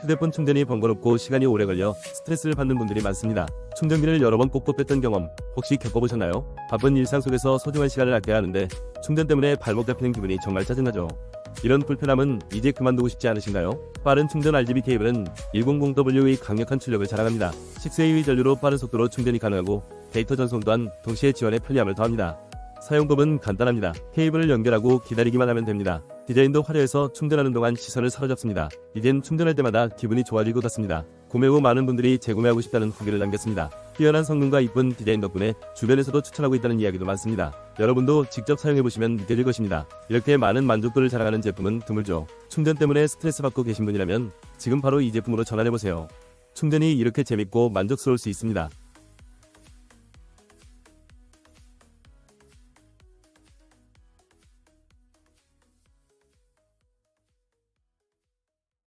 휴대폰 충전이 번거롭고 시간이 오래 걸려 스트레스를 받는 분들이 많습니다. 충전기를 여러 번 꽂고 뺐던 경험 혹시 겪어보셨나요? 바쁜 일상 속에서 소중한 시간을 아껴야 하는데 충전 때문에 발목 잡히는 기분이 정말 짜증나죠. 이런 불편함은 이제 그만두고 싶지 않으신가요? 빠른 충전 RGB 케이블은 100W의 강력한 출력을 자랑합니다. 6AV 전류로 빠른 속도로 충전이 가능하고 데이터 전송 또한 동시에 지원에 편리함을 더합니다. 사용법은 간단합니다. 케이블을 연결하고 기다리기만 하면 됩니다. 디자인도 화려해서 충전하는 동안 시선을 사로잡습니다. 이젠 충전할 때마다 기분이 좋아질 것 같습니다. 구매 후 많은 분들이 재구매하고 싶다는 후기를 남겼습니다. 뛰어난 성능과 이쁜 디자인 덕분에 주변에서도 추천하고 있다는 이야기도 많습니다. 여러분도 직접 사용해보시면 느껴질 것입니다. 이렇게 많은 만족도를 자랑하는 제품은 드물죠. 충전 때문에 스트레스 받고 계신 분이라면 지금 바로 이 제품으로 전환해보세요. 충전이 이렇게 재밌고 만족스러울 수 있습니다.